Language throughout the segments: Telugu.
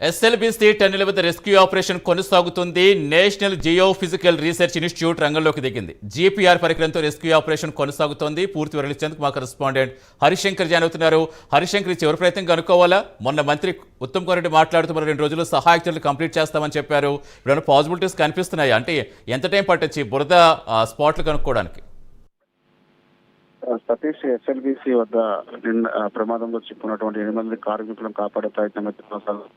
ఎస్ఎల్బిసి టెన్ వద్ద రెస్క్యూ ఆపరేషన్ కొనసాగుతుంది. National geophysical research institute రంగంలోకి దిగింది. జీపీఆర్ పరికరంతో రెస్క్యూ ఆపరేషన్ కొనసాగుతోంది. పూర్తి వివరాలు ఇచ్చేందుకు మా కరెస్పాండెంట్ హరిశంకర్ జాయిన్ అవుతున్నారు. హరిశంకర్ ఇచ్చి చివరి ప్రయత్నం కనుక్కోవాలా? మొన్న మంత్రి ఉత్తమ్ కుమార్ రెడ్డి మాట్లాడుతూ రెండు రోజుల్లో సహాయక చర్యలు కంప్లీట్ చేస్తామని చెప్పారు. ఇప్పుడు పాజిబిలిటీస్ కనిపిస్తున్నాయి? అంటే ఎంత టైం పట్టొచ్చు బురద స్పాట్లు కనుక్కోవడానికి? సతీష్ ఎస్ఎల్బిసి వద్ద నిన్న ప్రమాదంలో చిక్కున్నటువంటి ఎనిమిది మంది కార్మికులను కాపాడే ప్రయత్నం అయితే కొనసాగుతుంది.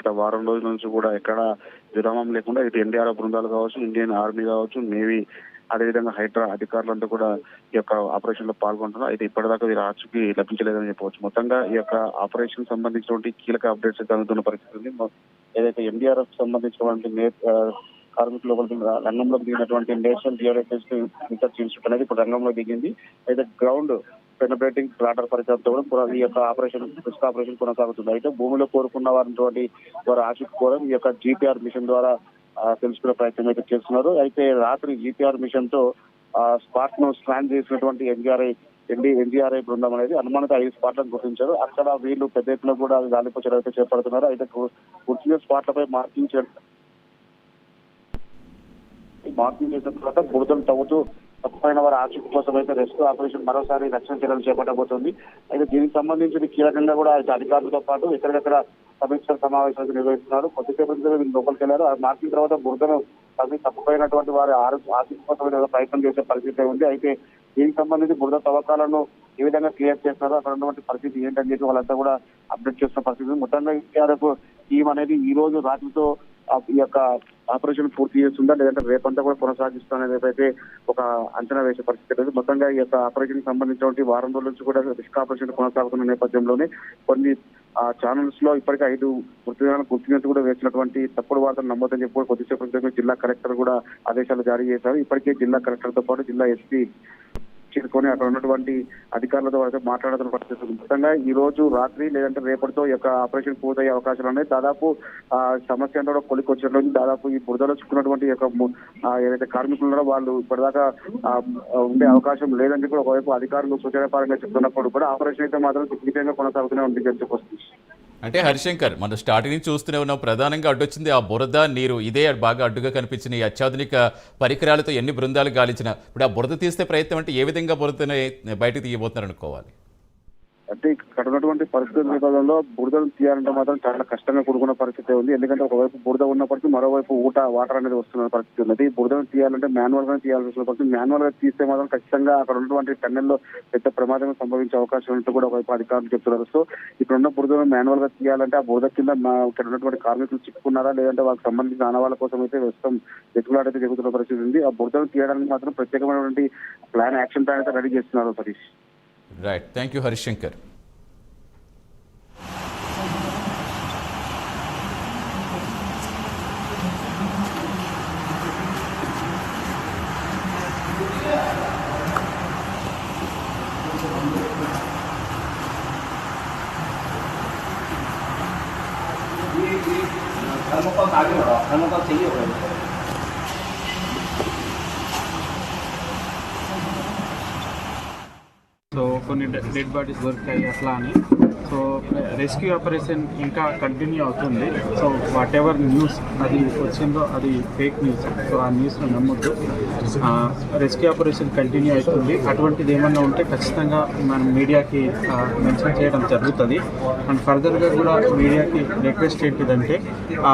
గత వారం రోజుల నుంచి కూడా ఎక్కడ విరామం లేకుండా ఇటు ఎన్డీఆర్ఎఫ్ బృందాలు కావచ్చు ఇండియన్ ఆర్మీ కావచ్చు నేవీ అదేవిధంగా హైడ్రా అధికారులంతా కూడా ఈ యొక్క ఆపరేషన్లో పాల్గొంటున్నారు అయితే ఇప్పటిదాకా వీరు ఆచూకీ లభించలేదని చెప్పవచ్చు. మొత్తంగా ఈ యొక్క ఆపరేషన్ సంబంధించినటువంటి కీలక అప్డేట్స్ అయితే అందుతున్న పరిస్థితి ఉంది. ఏదైతే ఎన్డీఆర్ఎఫ్ సంబంధించినటువంటి నే- కార్మికులు రంగంలో దిగినటువంటి నేషనల్ జియోలజిస్ట్ రీసెర్చ్ ఇన్స్టిట్యూట్ అనేది ఇప్పుడు రంగంలో దిగింది. అయితే గ్రౌండ్ పెనబ్రేటింగ్ ప్లాటర్ పరిచయం కూడా ఈ యొక్క ఆపరేషన్ రిస్క్ ఆపరేషన్ కొనసాగుతుంది. అయితే భూమిలో కోరుకున్న వారి వారు ఆశించుకోవడం ఈ యొక్క జీపీఆర్ మిషన్ ద్వారా తెలుసుకునే ప్రయత్నం అయితే చేస్తున్నారు. అయితే రాత్రి జీపీఆర్ మిషన్తో ఆ స్పాట్ను స్కాన్ చేసినటువంటి ఎన్జీఆర్ఐ ఎన్డీ ఎన్జీఆర్ఐ బృందం అనేది అనుమానిత ఐదు స్పాట్లను గుర్తించారు. అక్కడ వీళ్ళు పెద్ద ఎత్తున కూడా గాలింపు చర్యలు అయితే చేపడుతున్నారు. అయితే గుర్తించిన స్పాట్లపై మార్కింగ్ చేయడం మార్కింగ్ చేసిన తర్వాత బురదలు తవ్వుతూ తప్పైన వారి ఆచూకీ కోసం అయితే రెస్క్యూ ఆపరేషన్ మరోసారి రక్షణ చర్యలు చేపట్టబోతోంది. అయితే దీనికి సంబంధించిన కీలకంగా కూడా అయితే అధికారులతో పాటు ఎక్కడికక్కడ సమీక్ష సమావేశాలు నిర్వహిస్తున్నారు. కొద్దిసేపు వీళ్ళు లోపలికి వెళ్ళారు. ఆ తర్వాత బురదను తవ్వి తప్పిపోయినటువంటి వారి ఆరోగ్య ఆచూకీ కోసం ప్రయత్నం చేసే పరిస్థితి ఉంది. అయితే దీనికి సంబంధించి బురద తవ్వకాలను ఏ విధంగా క్లియర్ చేస్తారో అక్కడ ఉన్నటువంటి పరిస్థితి ఏంటని చెప్పి వాళ్ళంతా కూడా అప్డేట్ చేస్తున్న పరిస్థితి మొత్తంగా టీఆర్ఎఫ్ టీం అనేది ఈ రోజు రాత్రితో ఈ యొక్క ఆపరేషన్ పూర్తి చేస్తుందా లేదంటే రేపంతా కూడా కొనసాగిస్తుందా అనేది అయితే ఒక అంచనా వేసే పరిస్థితి లేదు. మొత్తంగా ఈ యొక్క ఆపరేషన్ సంబంధించినటువంటి వారం రోజుల నుంచి కూడా రిస్క్ ఆపరేషన్ కొనసాగుతున్న నేపథ్యంలోనే కొన్ని ఛానల్స్లో ఇప్పటికే ఐదు మృతదేహాలను గుర్తించినట్టు కూడా వేసినటువంటి తప్పుడు వార్తలు నమ్మొద్దని చెప్పి కొద్దిసేపు జిల్లా కలెక్టర్ కూడా ఆదేశాలు జారీ చేశారు. ఇప్పటికే జిల్లా కలెక్టర్తో పాటు జిల్లా ఎస్పీ చేరుకొని అక్కడ ఉన్నటువంటి అధికారులతో అయితే మాట్లాడుతున్న పరిస్థితి ఉంది. మొత్తంగా ఈ రోజు రాత్రి లేదంటే రేపటితో ఈ యొక్క ఆపరేషన్ పూర్తయ్యే అవకాశాలు ఉన్నాయి. దాదాపు ఆ సమస్య అంతా కూడా కొలికొచ్చినట్టు దాదాపు ఈ బురదలో చిక్కున్నటువంటి యొక్క ఏదైతే కార్మికులు ఉన్నారో వాళ్ళు ఇప్పటిదాకా ఉండే అవకాశం లేదని కూడా ఒకవైపు అధికారులు సూచనపరంగా చెప్తున్నప్పుడు కూడా ఆపరేషన్ అయితే మాత్రం సిగ్నిఫికెంట్గా కొనసాగుతూనే ఉంది. చెప్పొస్తుంది అంటే హరిశంకర్ మనం స్టార్టింగ్ నుంచి చూస్తూనే ఉన్నాం. ప్రధానంగా అడ్డొచ్చింది ఆ బురద నీరు. ఇదే బాగా అడ్డుగా కనిపించిన ఈ అత్యాధునిక పరికరాలతో ఎన్ని బృందాలు గాలించిన. ఇప్పుడు ఆ బురద తీస్తే ప్రయత్నం అంటే ఏ విధంగా బురదని బయటకు తీయబోతున్నారు అనుకోవాలి అంటే ఇక్కడ ఉన్నటువంటి పరిస్థితుల నేపథ్యంలో బురదను తీయాలంటే మాత్రం చాలా కష్టంగా కూడుకున్న పరిస్థితి ఉంది. ఎందుకంటే ఒకవైపు బురద ఉన్నప్పటికీ మరోవైపు ఊట వాటర్ అనేది వస్తున్న పరిస్థితి ఉన్నది బురదను తీయాలంటే మాన్యువల్గా తీయాల్సి వస్తున్న పరిస్థితి మాన్యువల్గా తీస్తే మాత్రం ఖచ్చితంగా అక్కడ ఉన్నటువంటి టన్నెల్లో పెద్ద ప్రమాదం సంభవించే అవకాశం ఉన్నట్టు కూడా ఒకవైపు అధికారులు చెప్తున్నారు. సో ఇక్కడ ఉన్న బురదను మాన్యువల్గా తీయాలంటే ఆ బురద కింద ఇక్కడ ఉన్నటువంటి కార్మికులు చిక్కుకున్నారా? లేదంటే వాళ్ళకి సంబంధించిన ఆనవాళ్ళ కోసం అయితే ప్రస్తుతం వెతుకులాడైతే జరుగుతున్న పరిస్థితి ఉంది. ఆ బురదను తీయడానికి మాత్రం ప్రత్యేకమైనటువంటి ప్లాన్ యాక్షన్ ప్లాన్ అయితే రెడీ చేస్తున్నారు Satish. Right. Thank you, Harishankar. धर्मपद సో కొన్ని డెడ్ బాడీస్ దొరికాయి అట్లా అని. సో రెస్క్యూ ఆపరేషన్ ఇంకా కంటిన్యూ అవుతుంది. సో వాట్ ఎవర్ న్యూస్ అది వచ్చిందో అది ఫేక్ న్యూస్ సో ఆ న్యూస్ను నమ్మొద్దు. రెస్క్యూ ఆపరేషన్ కంటిన్యూ అవుతుంది. అటువంటిది ఏమన్నా ఉంటే ఖచ్చితంగా మనం మీడియాకి మెన్షన్ చేయడం జరుగుతుంది. అండ్ ఫర్దర్గా కూడా మీడియాకి రిక్వెస్ట్ ఏంటిదంటే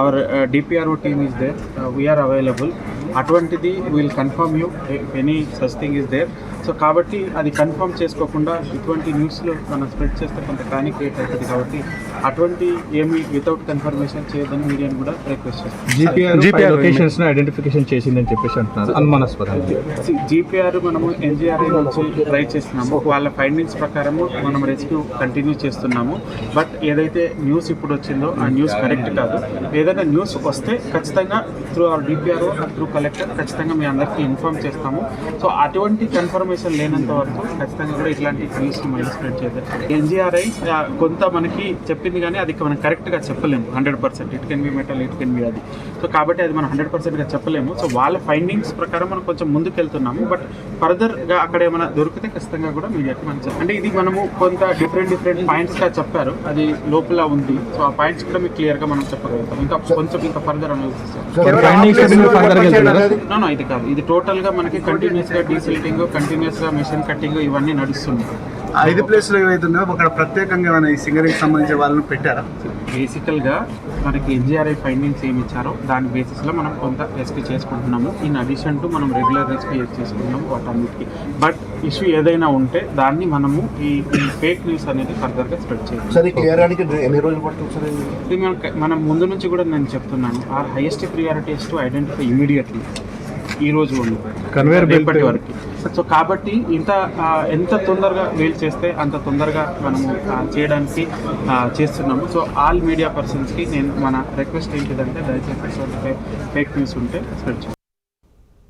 our DPRO team is there we're available అటువంటిది will confirm you any such thing is there so కాబట్టి అది కన్ఫర్మ్ చేసుకోకుండా ఇటువంటి న్యూస్లు మనం స్ప్రెడ్ చేస్తే కొంత ప్యానిక్ క్రియేట్ అవుతుంది కాబట్టి అటువంటి ఏమి వితౌట్ కన్ఫర్మేషన్ చేయొద్దని మీడియాని కూడా రిక్వెస్ట్ చేస్తాం జీపీఆర్ లొకేషన్స్ ఐడెంటిఫికేషన్ చేసిందని చెప్పేసి అంటున్నారు. అనుమానాస్పదంగా. జీపీఆర్ మనము ఎన్జిఆర్ఐ నుంచి ట్రై చేస్తున్నాము. వాళ్ళ ఫైండింగ్స్ ప్రకారము మనం రెస్క్యూ కంటిన్యూ చేస్తున్నాము. బట్ ఏదైతే న్యూస్ ఇప్పుడు వచ్చిందో ఆ న్యూస్ కరెక్ట్ కాదు. ఏదైనా న్యూస్ వస్తే ఖచ్చితంగా through our DPRO through collector ఖచ్చితంగా మీ అందరికీ ఇన్ఫార్మ్ చేస్తాము. సో అటువంటి కన్ఫర్మేషన్ లేనంత వరకు ఖచ్చితంగా కూడా ఇట్లాంటి న్యూస్ మళ్ళీ స్ప్రెడ్ చేద్దాం ఎన్జిఆర్ఐ కొంత మనకి చెప్పింది కానీ అది మనం కరెక్ట్గా చెప్పలేము. Hundred percent it can be metal it can be అది. సో కాబట్టి అది మనం హండ్రెడ్ పర్సెంట్గా చెప్పలేము. సో వాళ్ళ ఫైండింగ్స్ ప్రకారం మనం కొంచెం ముందుకు వెళ్తున్నాము బట్ ఫర్దర్గా అక్కడ ఏమైనా దొరికితే ఖచ్చితంగా కూడా మీడియాకి మనం. అంటే ఇది మనము కొంత డిఫరెంట్ డిఫరెంట్ పాయింట్స్గా చెప్పారు. అది లోపల ఉంది. సో ఆ పాయింట్స్ కూడా మీకు క్లియర్గా మనం చెప్పగలుగుతాం ఇంకా కొంచెం ఇంకా ఫర్దర్ అనాలిసిస్ నో నో ఇది కాదు. ఇది టోటల్గా మనకి కంటిన్యూస్గా డీసిల్టింగ్ కంటిన్యూస్ గా మిషన్ కట్టింగ్ ఇవన్నీ నడుస్తుంది ఐదు ప్లేసులు ఏవైతే ఉన్నాయో అక్కడ ప్రత్యేకంగా ఏమైనా ఈ సింగరింగ్ సంబంధించిన వాళ్ళని పెట్టారా? బేసికల్గా మనకి ఎన్జిఆర్ఐ ఫైండింగ్స్ ఏమి ఇచ్చారో దాని బేసిస్లో మనం కొంత రెస్క్యూ చేసుకుంటున్నాము. ఇన్ అడిషన్ టు మనం రెగ్యులర్ రెస్క్యూ చేసుకుంటున్నాము వాటన్నిటికి. బట్ ఇష్యూ ఏదైనా ఉంటే దాన్ని మనము ఈ ఫేక్ న్యూస్ అనేది ఫర్దర్గా స్ప్రెడ్ చేయాలి సరే క్లియరానికి ఎన్ని రోజులు పడుతుంది సార్ ఇది? ఇది మనకి మనం ముందు నుంచి కూడా నేను చెప్తున్నాను. Our highest priorities to identify immediately ఈ రోజు ఉంది కన్వేయర్ బెల్ట్ వరకు. సో కాబట్టి ఇంత ఎంత తొందరగా వీల్ చేస్తే అంత తొందరగా మనము చేయడానికి చేస్తున్నాము. సో ఆల్ మీడియా పర్సన్స్కి నేను మన రిక్వెస్ట్ ఏంటిదంటే దయచేసి ఫేక్ న్యూస్ ఉంటే స్ప్రెడ్ చేయండి.